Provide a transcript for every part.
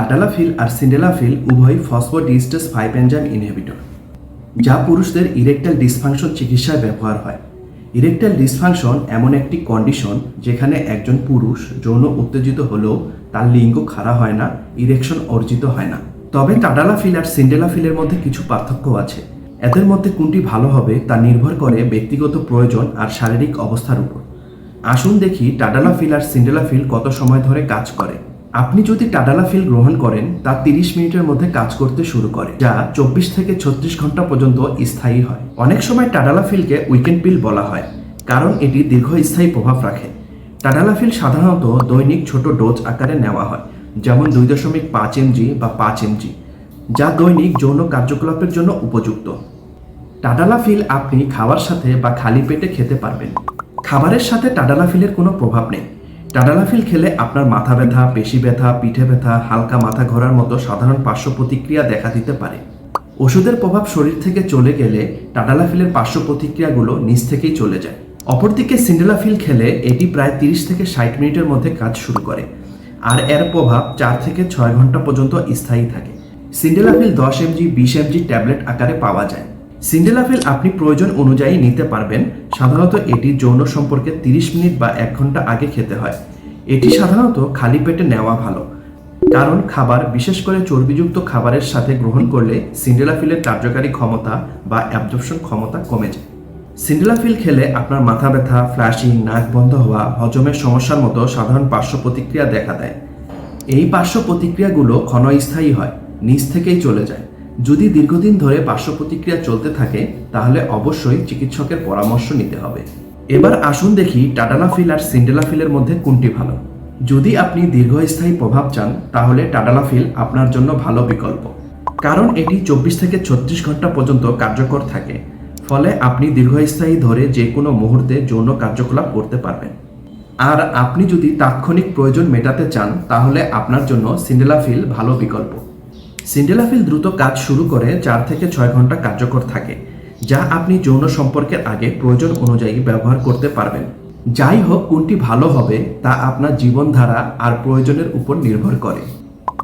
টাটালাফিল আর সিন্ডেলাফিল উভয় ফসফোডিস্টাস five enzyme inhibitor, যা পুরুষদের ইরেকটাল ডিসফাংশন চিকিৎসায় ব্যবহার হয়। ইরেকটাল ডিসফাংশন এমন একটি কন্ডিশন যেখানে একজন পুরুষ যৌন উত্তেজিত হলেও তার লিঙ্গ খাড়া হয় না, ইরেকশন অর্জিত হয় না। তবে টাডালাফিল আর সিন্ডেলাফিলের মধ্যে কিছু পার্থক্য আছে। এদের মধ্যে কোনটি ভালো হবে তা নির্ভর করে ব্যক্তিগত প্রয়োজন আর শারীরিক অবস্থার উপর। আসুন দেখি টাডালাফিল আর সিন্ডেলাফিল কত সময় ধরে কাজ করে। আপনি যদি টাডালাফিল গ্রহণ করেন, তা তিরিশ মিনিটের মধ্যে কাজ করতে শুরু করে, যা চব্বিশ থেকে ছত্রিশ ঘণ্টা পর্যন্ত স্থায়ী হয়। অনেক সময় টাডালাফিলকে উইকেন্ড পিল বলা হয়, কারণ এটি দীর্ঘস্থায়ী প্রভাব রাখে। টাডালাফিল সাধারণত দৈনিক ছোট ডোজ আকারে নেওয়া হয়, যেমন দুই দশমিক পাঁচ এমজি বা পাঁচ এমজি, যা দৈনিক যৌন কার্যকলাপের জন্য উপযুক্ত। টাডালাফিল আপনি খাওয়ার সাথে বা খালি পেটে খেতে পারবেন। খাবারের সাথে টাডালাফিলের কোনো প্রভাব নেই। টাডালাফিল খেলে আপনার মাথা ব্যথা, পেশি ব্যথা, পিঠে ব্যথা, হালকা মাথা ঘোরার মতো সাধারণ পার্শ্ব প্রতিক্রিয়া দেখা দিতে পারে। ওষুধের প্রভাব শরীর থেকে চলে গেলে টাডালাফিলের পার্শ্ব প্রতিক্রিয়াগুলো নিজ থেকেই চলে যায়। অপরদিকে সিন্ডেলাফিল খেলে এটি প্রায় তিরিশ থেকে ষাট মিনিটের মধ্যে কাজ শুরু করে, আর এর প্রভাব চার থেকে ছয় ঘণ্টা পর্যন্ত স্থায়ী থাকে। সিন্ডেলাফিল দশ এমজি, বিশ এমজি ট্যাবলেট আকারে পাওয়া যায়। সিন্ডেলাফিল আপনি প্রয়োজন অনুযায়ী নিতে পারবেন। সাধারণত এটি যৌন সম্পর্কে তিরিশ মিনিট বা এক ঘণ্টা আগে খেতে হয়। এটি সাধারণত খালি পেটে নেওয়া ভালো। কারণ খাবার, বিশেষ করে চর্বিযুক্ত খাবারের সাথে গ্রহণ করলে সিন্ডেলাফিলের কার্যকারী ক্ষমতা বা অ্যাবজর্পশন ক্ষমতা কমে যায়। সিন্ডেলাফিল খেলে আপনার মাথা ব্যথা, ফ্ল্যাশিং, নাক বন্ধ হওয়া, হজমের সমস্যার মতো সাধারণ পার্শ্ব প্রতিক্রিয়া দেখা দেয়। এই পার্শ্ব প্রতিক্রিয়াগুলো ক্ষণস্থায়ী হয় নিজ থেকেই চলে যায়। যদি দীর্ঘদিন ধরে পার্শ্ব প্রতিক্রিয়া চলতে থাকে, তাহলে অবশ্যই চিকিৎসকের পরামর্শ নিতে হবে। এবার আসুন দেখি টাডালাফিল আর সিন্ডেলাফিলের মধ্যে কোনটি ভালো। যদি আপনি দীর্ঘস্থায়ী প্রভাব চান, তাহলে টাডালাফিল আপনার জন্য ভালো বিকল্প। কারণ এটি চব্বিশ থেকে ছত্রিশ ঘণ্টা পর্যন্ত কার্যকর থাকে। ফলে আপনি দীর্ঘস্থায়ী ধরে যে কোনো মুহূর্তে যৌন কার্যকলাপ করতে পারবেন। আর আপনি যদি তাৎক্ষণিক প্রয়োজন মেটাতে চান, তাহলে আপনার জন্য সিন্ডেলাফিল ভালো বিকল্প। সিন্ডেলাফিল দ্রুত কাজ শুরু করে চার থেকে ছয় ঘণ্টা কার্যকর থাকে, যা আপনি যৌন সম্পর্কের আগে প্রয়োজন অনুযায়ী ব্যবহার করতে পারবেন। যাই হোক, কোনটি ভালো হবে তা আপনার জীবনধারা আর প্রয়োজনের উপর নির্ভর করে।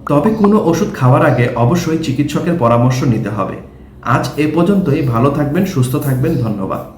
তবে কোনো ওষুধ খাওয়ার আগে অবশ্যই চিকিৎসকের পরামর্শ নিতে হবে। আজ এ পর্যন্তই, ভালো থাকবেন, সুস্থ থাকবেন, ধন্যবাদ।